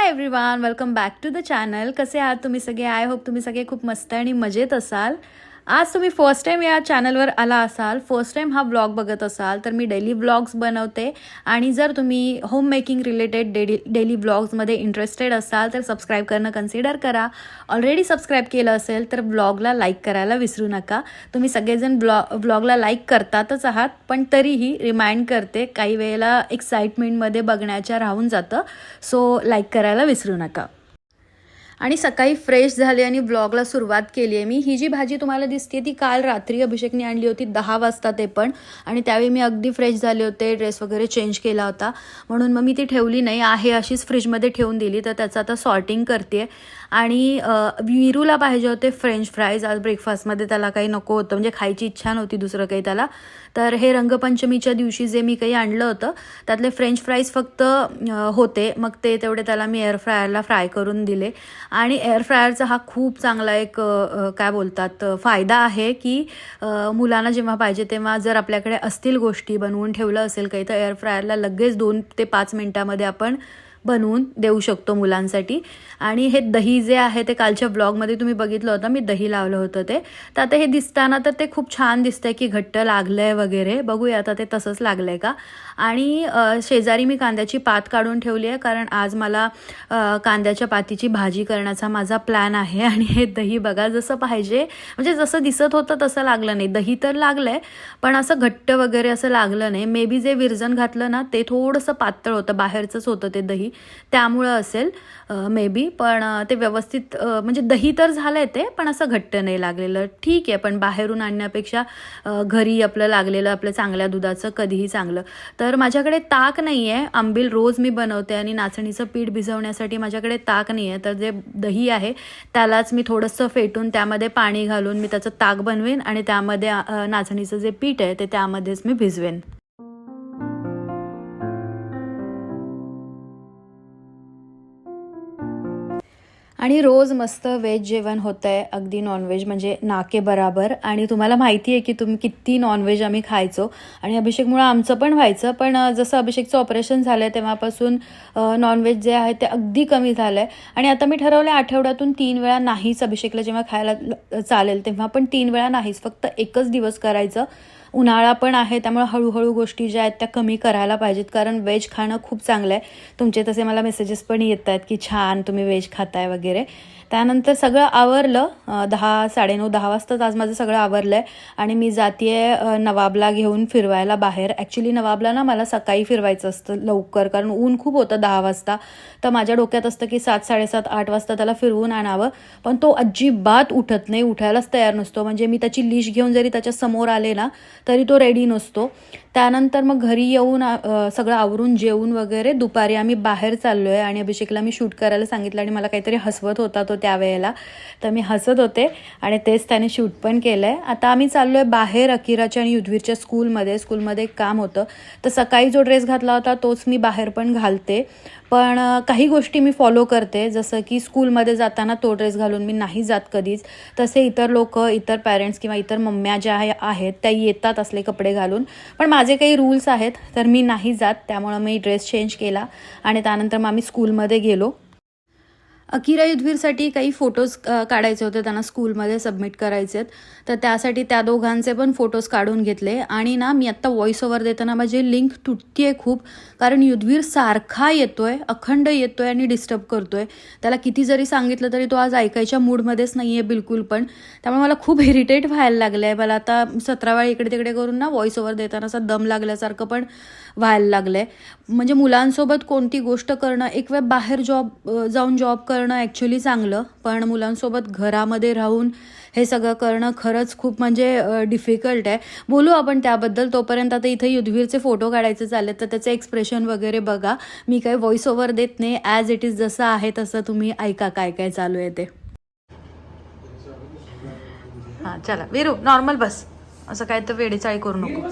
Hi everyone welcome back to the channel कसे आहात तुम्ही सगळे? आय होप तुम्ही सगळे खूप मस्त आणि मजेत असाल. आज तुम्ही फर्स्ट टाईम या चॅनलवर आला असाल फर्स्ट टाईम हा ब्लॉग बघत असाल तर मी डेली ब्लॉग्स बनवते. आणि जर तुम्ही home making related daily daily ब्लॉग्समध्ये interested असाल तर सबस्क्राईब करणं कन्सिडर करा. ऑलरेडी सबस्क्राईब केलं असेल तर ब्लॉगला लाईक करायला विसरू नका. तुम्ही सगळेजण ब्लॉ ब्लॉगला लाईक करतातच आहात पण तरीही रिमाइंड करते काही वेळेला एक्साइटमेंटमध्ये बघण्याच्या राहून जातं. सो लाईक करायला विसरू नका. आणि सकाळी फ्रेश झाले आणि ब्लॉगला सुरुवात केली आहे. मी ही जी भाजी तुम्हाला दिसते ती काल रात्री अभिषेकने आणली होती दहा वाजता ते पण. आणि त्यावेळी मी अगदी फ्रेश झाले होते ड्रेस वगैरे चेंज केला होता. म्हणून मग मी ती ठेवली नाही आहे अशीच फ्रीजमध्ये ठेवून दिली. तर त्याचं आता सॉर्टिंग करते आणि विरूला पाहिजे होते फ्रेंच फ्राईज आज ब्रेकफास्टमध्ये त्याला काही नको होतं म्हणजे खायची इच्छा नव्हती दुसरं काही त्याला. तर हे रंगपंचमीच्या दिवशी जे मी काही आणलं होतं त्यातले फ्रेंच फ्राईज फक्त होते. मग ते तेवढे त्याला मी एअर फ्रायरला फ्राय करून दिले. आणि एअर फ्रायरचा हा खूप चांगला एक काय बोलतात फायदा आहे की मुलांना जेव्हा पाहिजे तेव्हा जर आपल्याकडे असतील गोष्टी बनवून ठेवलं असेल काही तर एअर फ्रायरला लगेच दोन ते पाच मिनटामध्ये आपण बनवून देऊ शकतो मुलांसाठी. आणि हे दही जे आहे ते कालच्या ब्लॉगमध्ये तुम्ही बघितलं होतं मी दही लावलं होतं ते. तर आता हे दिसताना तर ते खूप छान दिसतंय की घट्ट लागलं आहे वगैरे. बघूया आता ते तसंच लागलं आहे का? आणि शेजारी मी कांद्याची पात काढून ठेवली आहे कारण आज मला कांद्याच्या पातीची भाजी करण्याचा माझा प्लॅन आहे. आणि हे दही बघा जसं पाहिजे म्हणजे जसं दिसत होतं तसं लागलं नाही. दही तर लागलं आहे पण असं घट्ट वगैरे असं लागलं नाही. मे बी जे विरजन घातलं ना ते थोडंसं पातळ होतं. बाहेरचंच होतं ते दही. त्यामुळं असेल मे बी पण ते व्यवस्थित म्हणजे दही तर झालं आहे ते पण असं घट्ट नाही लागलेलं. ठीक आहे पण बाहेरून आणण्यापेक्षा घरी आपलं लागलेलं आपलं चांगल्या दुधाचं कधीही चांगलं. तर माझ्याकडे ताक नाही आहे आंबील रोज मी बनवते आणि नाचणीचं पीठ भिजवण्यासाठी माझ्याकडे ताक नाही आहे तर जे दही आहे त्यालाच मी थोडंसं फेटून त्यामध्ये पाणी घालून मी त्याचं ताक बनवेन आणि त्यामध्ये नाचणीचं जे पीठ आहे ते त्यामध्येच मी भिजवेन. आणि रोज मस्त व्हेज जेवण होतं आहे अगदी नॉनव्हेज म्हणजे नाके बराबर. आणि तुम्हाला माहिती आहे की तुम्ही किती नॉनव्हेज आम्ही खायचो. आणि अभिषेकमुळं आमचं पण व्हायचं पण जसं अभिषेकचं ऑपरेशन झालं आहे तेव्हापासून नॉनव्हेज जे आहे ते अगदी कमी झालं आहे आणि आता मी ठरवलं आठवड्यातून तीन वेळा नाहीच अभिषेकला जेव्हा खायला चालेल तेव्हा पण तीन वेळा नाहीच फक्त एकच दिवस करायचं. उन्हाळा पण आहे त्यामुळे हळूहळू गोष्टी ज्या आहेत त्या कमी करायला पाहिजेत. कारण व्हेज खाणं खूप चांगलं आहे. तुमचे तसे मला मेसेजेस पण येत आहेत की छान तुम्ही व्हेज खाताय वगैरे. त्यानंतर सगळं आवरलं. दहा साडेनऊ दहा वाजताच आज माझं सगळं आवरलं आहे आणि मी जाते नवाबला घेऊन फिरवायला बाहेर. ॲक्च्युली नवाबला ना मला सकाळी फिरवायचं असतं लवकर. कारण ऊन खूप होतं दहा वाजता. तर माझ्या डोक्यात असतं की सात साडेसात आठ वाजता त्याला फिरवून आणावं. पण तो अजिबात उठत नाही. उठायलाच तयार नसतो. म्हणजे मी त्याची लिश घेऊन जरी त्याच्यासमोर आले ना तरी तो रेडी नसतो. त्यानंतर मग घरी येऊन सगळं आवरून जेवून वगैरे दुपारी आम्ही बाहेर चाललो आहे आणि अभिषेकला मी शूट करायला सांगितलं आणि मला काहीतरी हसवत होता तो त्यावेळेला. तर मी हसत होते आणि तेच त्याने शूट पण केलं आहे आता आम्ही चाललो आहे बाहेर अकिराच्या आणि युद्धवीरच्या स्कूलमध्ये स्कूलमध्ये एक काम होतं. तर सकाळी जो ड्रेस घातला होता तोच मी बाहेर पण घालते. पण काही गोष्टी मी फॉलो करते. जसं की स्कूलमध्ये जाताना तो ड्रेस घालून मी नाही जात कधीच. तसे इतर लोक इतर पॅरेंट्स किंवा इतर मम्म्या ज्या आहेत त्या येतात असले कपडे घालून. पण माझे काही रूल्स आहेत तर मी नाही जात. त्यामुळं मी ड्रेस चेंज केला. आणि त्यानंतर मग आम्ही स्कूलमध्ये गेलो. अकिरा युद्धवीरसाठी काही फोटोज काढायचे होते त्यांना स्कूलमध्ये सबमिट करायचे आहेत. तर त्यासाठी त्या दोघांचे पण फोटोज काढून घेतले. आणि ना मी आत्ता व्हॉइस ओव्हर देताना माझी लिंक तुटती आहे खूप. कारण युद्धवीर सारखा येतोय अखंड येतोय आणि डिस्टर्ब करतोय. त्याला किती जरी सांगितलं तरी तो आज ऐकायच्या मूडमध्येच नाही आहे बिलकुल पण. त्यामुळे मला खूप इरिटेट व्हायला लागलं आहे मला आता सतरा वेळा इकडे तिकडे करून ना व्हॉइस ओव्हर देताना असा दम लागल्यासारखं पण व्हायला लागलं आहे म्हणजे मुलांसोबत कोणती गोष्ट करणं एक वेळ बाहेर जॉब जाऊन जॉब करणं ॲक्च्युली चांगलं पण मुलांसोबत घरामध्ये राहून हे सगळं करणं खरंच खूप म्हणजे डिफिकल्ट आहे. बोलू आपण त्याबद्दल. तोपर्यंत आता इथे युद्धवीरचे फोटो काढायचे चालले तर त्याचं एक्सप्रेशन वगैरे बघा. मी काही व्हॉइस ओव्हर देत नाही. ॲज इट इज जसं आहे तसं तुम्ही ऐका काय काय चालू आहे ते. हां चला. विरू नॉर्मल बस. असं काय तर वेडेचाळी करू नको.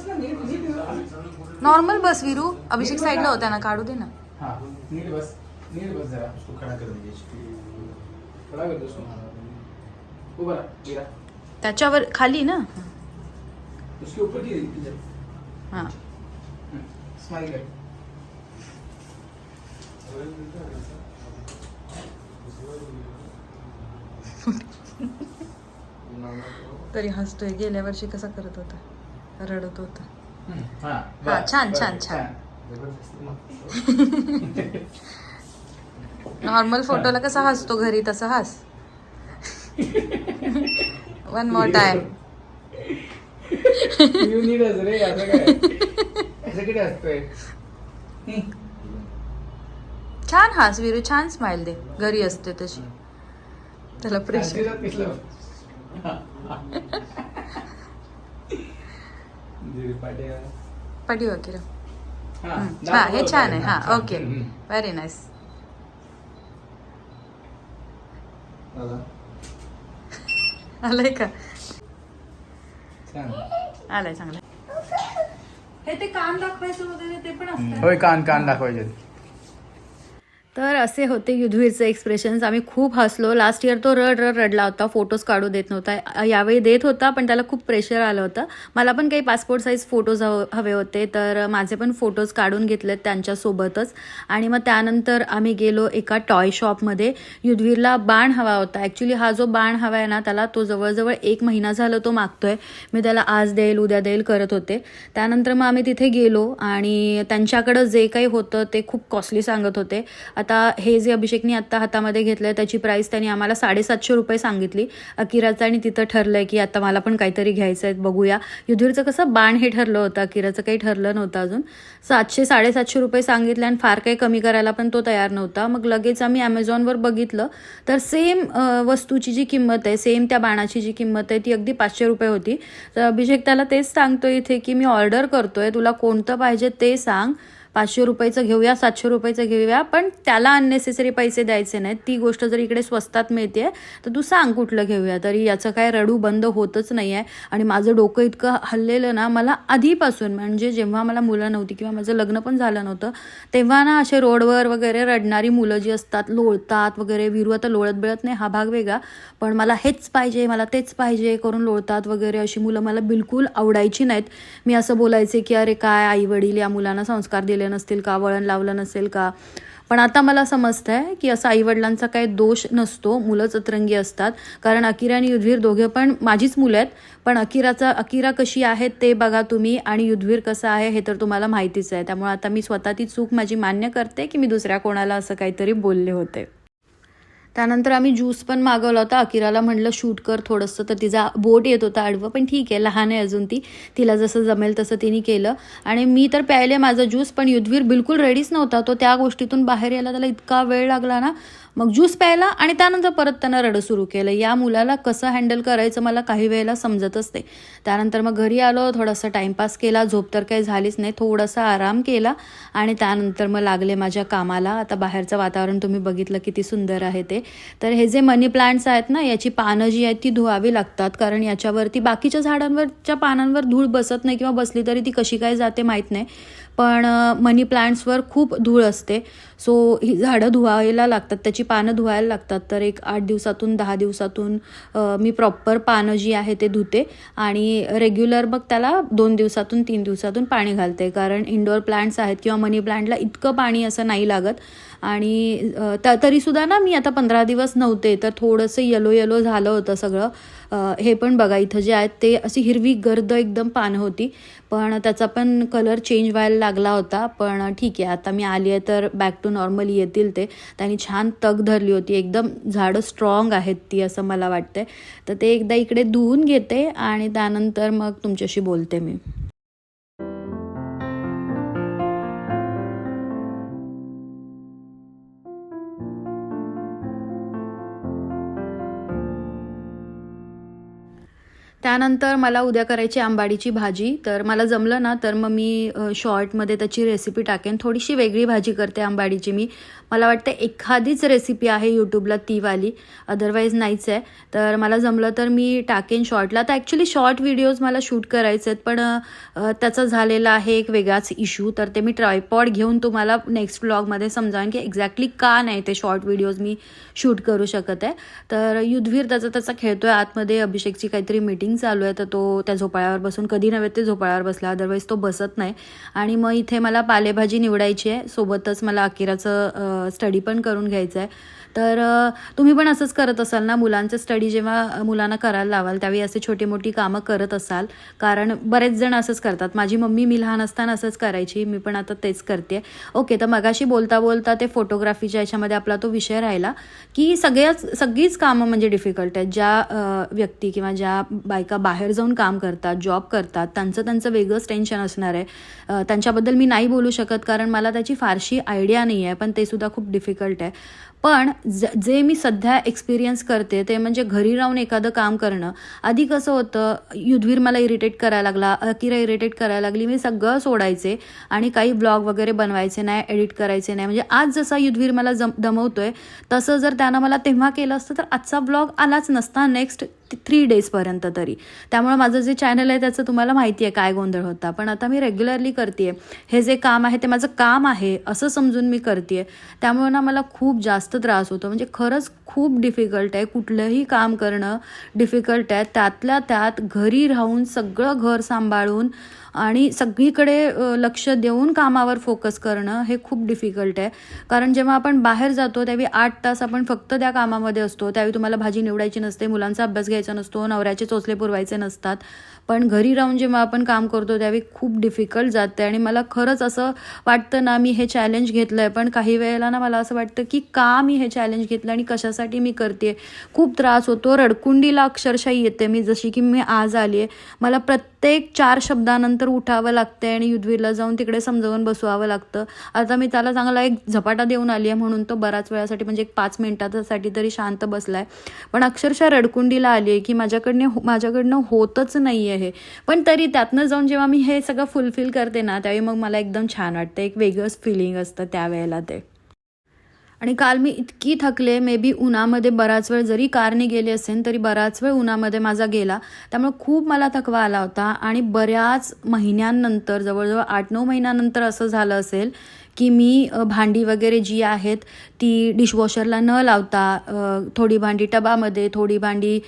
नॉर्मल बस विरू. अभिषेक साईडला होत्या ना. काढू दे ना. नीट बस. नीट बस जरा. उसको खड़ा कर दीजिए. त्याच्यावर खाली ना? उसके ऊपर की इधर हाँ। स्माइल कर। तरी हसतोय गेल्या वर्षी कसा करत होता रडत होता हम्म, हा, हा, छान, छान, छान. नॉर्मल फोटोला कसा हसतो घरी तसा हस. वन मोर टाइम छान हास विरू छान स्माइल दे. घरी असते तशी. त्याला प्रेशर. पटी वगैरे हा, हा हे छान आहे. हा, ओके. व्हेरी नाईस आलंय का? छान. आलंय चांगलं. हे ते कान दाखवायचं वगैरे ते पण असतं. होय कान कान दाखवायचे तर असे होते युधवीरचे एक्सप्रेशन्स आम्ही खूप हसलो. लास्ट इयर तो रड रड रडला होता. फोटोज काढू देत नव्हता. यावेळी देत होता पण त्याला खूप प्रेशर आलं होतं. मला पण काही पासपोर्ट साईज फोटोज हवे होते. तर माझे पण फोटोज काढून घेतलेत त्यांच्यासोबतच. आणि मग त्यानंतर आम्ही गेलो एका टॉय शॉपमध्ये युधवीरला बाण हवा होता. ॲक्च्युली हा जो बाण हवा आहे ना त्याला तो जवळजवळ एक महिना झाला तो मागतोय. मी त्याला आज देईल उद्या देईल करत होते. त्यानंतर मग आम्ही तिथे गेलो आणि त्यांच्याकडं जे काही होतं ते खूप कॉस्टली सांगत होते. आता हे जे अभिषेकनी आत्ता हातामध्ये घेतलंय त्याची प्राईस त्यांनी आम्हाला साडेसातशे रुपये सांगितली. अकिराचं आणि तिथं ठरलं आहे की आता मला पण काहीतरी घ्यायचं आहे बघूया. युधीरचं कसं बाण हे ठरलं होतं अकिराचं काही ठरलं नव्हतं अजून. सातशे साडेसातशे रुपये सांगितले आणि फार काही कमी करायला पण तो तयार नव्हता. मग लगेच आम्ही ॲमेझॉनवर बघितलं. तर सेम वस्तूची जी किंमत आहे सेम त्या बाणाची जी किंमत आहे ती अगदी पाचशे रुपये होती. तर अभिषेक त्याला तेच सांगतो इथे की मी ऑर्डर करतोय तुला कोणतं पाहिजे ते सांग. पाचशे रुपयेचं घेऊया सातशे रुपयेचं घेऊया पण त्याला अननेसेसरी पैसे द्यायचे नाहीत. ती गोष्ट जर इकडे स्वस्तात मिळते तर तू सांग कुठलं घेऊया? तरी याचं काय रडू बंद होतच नाही आहे आणि माझं डोकं इतकं हल्लेलं ना मला आधीपासून म्हणजे जेव्हा मला मुलं नव्हती किंवा माझं लग्न पण झालं नव्हतं तेव्हा ना असे रोडवर वगैरे रडणारी मुलं जी असतात लोळतात वगैरे विरू आता लोळत बिळत नाही हा भाग वेगळा पण मला हेच पाहिजे मला तेच पाहिजे करून लोळतात वगैरे अशी मुलं मला बिलकुल आवडायची नाहीत. मी असं बोलायचे की अरे काय आई वडील या मुलांना संस्कार दिले नसतील का? वळण लावलं नसेल का? पण आता मला समजतं आहे की असं आईवडिलांचा काही दोष नसतो. मुलं चतरंगी असतात. कारण अकिरा आणि युद्धवीर दोघे पण माझीच मुलं आहेत. पण अकिराचा अकिरा कशी आहे ते बघा तुम्ही आणि युद्धवीर कसं आहे हे तर तुम्हाला माहितीच आहे. त्यामुळे आता मी स्वतः ती चूक माझी मान्य करते की मी दुसऱ्या कोणाला असं काहीतरी बोलले होते. त्यानंतर आम्ही ज्यूस पण मागवला होता. अकिराला म्हणलं शूट कर थोडंसं. तर तिचा बोट येत होता आडवं. पण ठीक आहे लहान आहे अजून ती. तिला जसं जमेल तसं तिने केलं. आणि मी तर प्यायले माझा ज्यूस पण युद्धवीर बिलकुल रेडीच नव्हता. तो त्या गोष्टीतून बाहेर यायला त्याला इतका वेळ लागला ना. मग ज्यूस प्यायला आणि त्यानंतर परत त्यानं रडं सुरू केलं. या मुलाला कसं हँडल करायचं मला काही वेळेला समजतच नाही त्यानंतर मग घरी आलो थोडासा टाईमपास केला झोप तर काही झालीच नाही थोडासा आराम केला आणि त्यानंतर मग लागले माझ्या कामाला. आता बाहेरचं वातावरण तुम्ही बघितलं किती सुंदर आहे ते. तर हे जे मनी प्लांट्स आहेत ना याची पानं जी आहेत ती धुवावी लागतात कारण याच्यावरती बाकीच्या झाडांवरच्या पानांवर धूळ बसत नाही किंवा बसली तरी ती कशी काय जाते माहीत नाही. पण मनी प्लांट्सवर खूप धूळ असते. सो ही झाडं धुवायला लागतात त्याची पानं धुवायला लागतात. तर एक आठ दिवसातून दहा दिवसातून मी प्रॉपर पानं जी आहे ते धुते आणि रेग्युलर मग त्याला दोन दिवसातून तीन दिवसातून पाणी घालते. कारण इंडोर प्लांट्स आहेत किंवा मनी प्लांटला इतकं पाणी असं नाही लागत. आणि त तरीसुद्धा ना मी आता पंधरा दिवस नव्हते तर थोडंसं येलो येलो झालं होतं सगळं. हे पण बघा इथं जे आहेत ते अशी हिरवी गर्द एकदम पानं होती. पण त्याचा पण कलर चेंज व्हायला लागला होता. पण ठीक आहे आता मी आली आहे तर बॅक टू नॉर्मल येतील ते. त्यांनी छान तग धरली होती. एकदम झाडं स्ट्रॉंग आहेत ती असं मला वाटतंय. तर ते एकदा इकडे धुवून घेते आणि त्यानंतर मग तुमच्याशी बोलते मी. त्यानंतर मला उद्या करायची आंबाडीची भाजी. तर मला जमलं ना तर मग मी शॉर्टमध्ये त्याची रेसिपी टाकेन. थोडीशी वेगळी भाजी करते आंबाडीची मी. मला वाटतं एखादीच रेसिपी आहे यूट्यूबला तीवाली अदरवाईज नाहीच आहे. तर मला जमलं तर मी टाकेन शॉर्टला तर ॲक्च्युली शॉर्ट व्हिडिओज मला शूट करायचे आहेत पण त्याचा झालेला आहे एक वेगळाच इश्यू तर ते मी ट्रायपॉड घेऊन तुम्हाला नेक्स्ट व्लॉगमध्ये समजावेन की एक्झॅक्टली का नाही ते शॉर्ट व्हिडिओज मी शूट करू शकत आहे. तर युद्धवीर त्याचा त्याचा आहे आतमध्ये अभिषेकची काहीतरी मीटिंग शूटिंग चालू आहे तर तो त्या झोपाळ्यावर बसून कधी नव्हे ते झोपाळ्यावर बसला अदरवाईज तो बसत नाही. आणि मग इथे मला पालेभाजी निवडायची आहे सोबतच मला अकिराचं स्टडी पण करून घ्यायचं आहे तर तुम्ही पण असंच करत असाल ना? मुलांचं स्टडी जेव्हा मुलांना करायला लावाल त्यावेळी असे छोटी मोठी कामं करत असाल. कारण बरेच जण असंच करतात. माझी मम्मी मी लहान असताना असंच करायची. मी पण आता तेच करते. ओके तर मगाशी बोलता बोलता ते फोटोग्राफीच्या याच्यामध्ये आपला तो विषय राहिला की सगळ्याच सगळीच कामं म्हणजे डिफिकल्ट आहेत. ज्या व्यक्ती किंवा ज्या बायका बाहेर जाऊन काम करतात जॉब करतात त्यांचं त्यांचं वेगळंच टेन्शन असणार आहे. त्यांच्याबद्दल मी नाही बोलू शकत कारण मला त्याची फारशी आयडिया नाही आहे पण ते सुद्धा खूप डिफिकल्ट आहे. पण ज जे मी सध्या एक्सपिरियन्स करते ते म्हणजे घरी राहून एखादं काम करणं आधी कसं होतं युद्धवीर मला इरिटेट करायला लागला अकिरा इरिटेट करायला लागली मी सगळं सोडायचे आणि काही ब्लॉग वगैरे बनवायचे नाही एडिट करायचे नाही. म्हणजे आज जसा युद्धवीर मला जम दमवतोय तसं जर त्यानं मला तेव्हा केलं असतं तर आजचा ब्लॉग आलाच नसता. नेक्स्ट थ्री डेजपर्यंत तरी. त्यामुळे माझं जे चॅनल आहे त्याचं तुम्हाला माहिती आहे काय गोंधळ होता. पण आता मी रेग्युलरली करते हे जे काम आहे ते माझं काम आहे असं समजून मी करते त्यामुळे ना मला खूप जास्त त्रास होतो. म्हणजे खरंच खूप डिफिकल्ट आहे. कुठलंही काम करणं डिफिकल्ट आहे. त्यातल्या त्यात घरी राहून सगळं घर सांभाळून आणि सगळीकडे लक्ष देऊन कामावर फोकस करणं हे खूप डिफिकल्ट आहे. कारण जेव्हा आपण बाहेर जातो त्यावेळी आठ तास आपण फक्त त्या कामामध्ये असतो. त्यावेळी तुम्हाला भाजी निवडायची नसते मुलांचा अभ्यास घ्यायचा नसतो नवऱ्याचे चोचले पुरवायचे नसतात. पण घरी राहून जेव्हा आपण काम करतो त्यावेळी खूप डिफिकल्ट जाते. आणि मला खरंच असं वाटतं ना मी हे चॅलेंज घेतलं आहे पण काही वेळेला ना मला असं वाटतं की का मी हे चॅलेंज घेतलं आणि कशासाठी मी करते खूप त्रास होतो. रडकुंडीला अक्षरशः येते मी. जशी की मी आज आली आहे मला प्रत्येक चार शब्दानंतर उठावं लागतं आणि युद्धवीरला जाऊन तिकडे समजावून बसवावं लागतं. आता मी त्याला चांगला एक झपाटा देऊन आली आहे म्हणून तो बराच वेळासाठी म्हणजे एक पाच मिनिटासाठी तरी शांत बसलाय. पण अक्षरशः रडकुंडीला आली आहे की माझ्याकडनं हो- माझ्याकडनं होतच नाही आहे हे पण तरी त्यातनं जाऊन जेव्हा मी हे सगळं फुलफिल करते ना त्यावेळी मग मला एकदम छान वाटतं. एक वेगळंच फिलिंग असतं त्यावेळेला ते. आणि काल मी इतकी थकले मे बी उन्हामध्ये बराच वेळ जरी कारने गेली असेल तरी बराच वेळ उन्हामध्ये माझा गेला. त्यामुळे खूप मला थकवा आला होता. आणि बऱ्याच महिन्यांनंतर जवळजवळ आठ नऊ महिन्यानंतर असं झालं असेल की मी भांडी वगैरे जी आहेत ती डिशवॉशरला न लावता थोडी भांडी टबामध्ये थोडी भांडी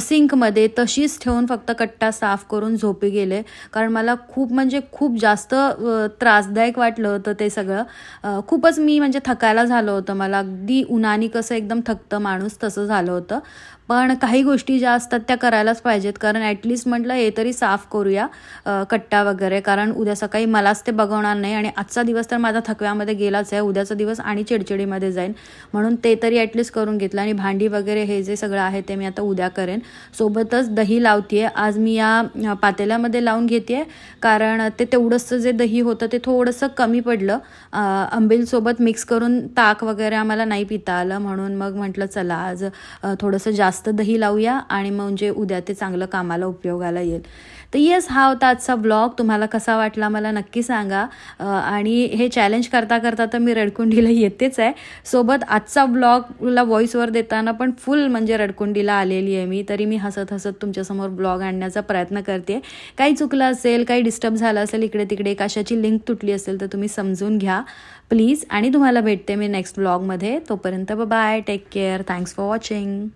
सिंकमध्ये तशीच ठेवून फक्त कट्टा साफ करून झोपी गेले. कारण मला खूप म्हणजे खूप जास्त त्रासदायक वाटलं होतं ते सगळं. खूपच मी म्हणजे थकायला झालं होतं. मला अगदी उन्हाने कसं एकदम थकतं माणूस तसं झालं होतं. पण काही गोष्टी ज्या असतात त्या करायलाच पाहिजेत. कारण ॲटलिस्ट म्हटलं हे तरी साफ करूया कट्टा वगैरे. कारण उद्या सकाळी मलाच ते बघवणार नाही आणि आजचा दिवस तर माझा थकव्यामध्ये गेलाच आहे. उद्याचा दिवस आणि चिडचिडीमध्ये जाईल म्हणून ते तरी ॲटलिस्ट करून घेतलं. आणि भांडी वगैरे हे जे सगळं आहे ते मी आता उद्या करेन. सोबतच दही लावते आज मी या पातेल्यामध्ये लावून घेते कारण ते तेवढंसं जे दही होतं ते थोडंसं कमी पडलं. आंबीलसोबत मिक्स करून ताक वगैरे आम्हाला नाही पिता आलं. म्हणून मग म्हटलं चला आज थोडंसं जास्त जास्त दही लावूया आणि म्हणजे उद्या ते चांगलं कामाला उपयोगाला येईल. तर येस हा होता आजचा ब्लॉग तुम्हाला कसा वाटला मला नक्की सांगा. आणि हे चॅलेंज करता करता तर मी रडकुंडीला येतेच आहे. सोबत आजचा ब्लॉगला व्हॉईसवर देताना पण फुल म्हणजे रडकुंडीला आलेली आहे मी. तरी मी हसत हसत तुमच्यासमोर ब्लॉग आणण्याचा प्रयत्न करते. काही चुकलं असेल काही डिस्टर्ब झालं असेल इकडे तिकडे कशाची लिंक तुटली असेल तर तुम्ही समजून घ्या. प्लीज आणि तुम्हाला भेटते मी नेक्स्ट ब्लॉगमध्ये तोपर्यंत bye take care thanks for watching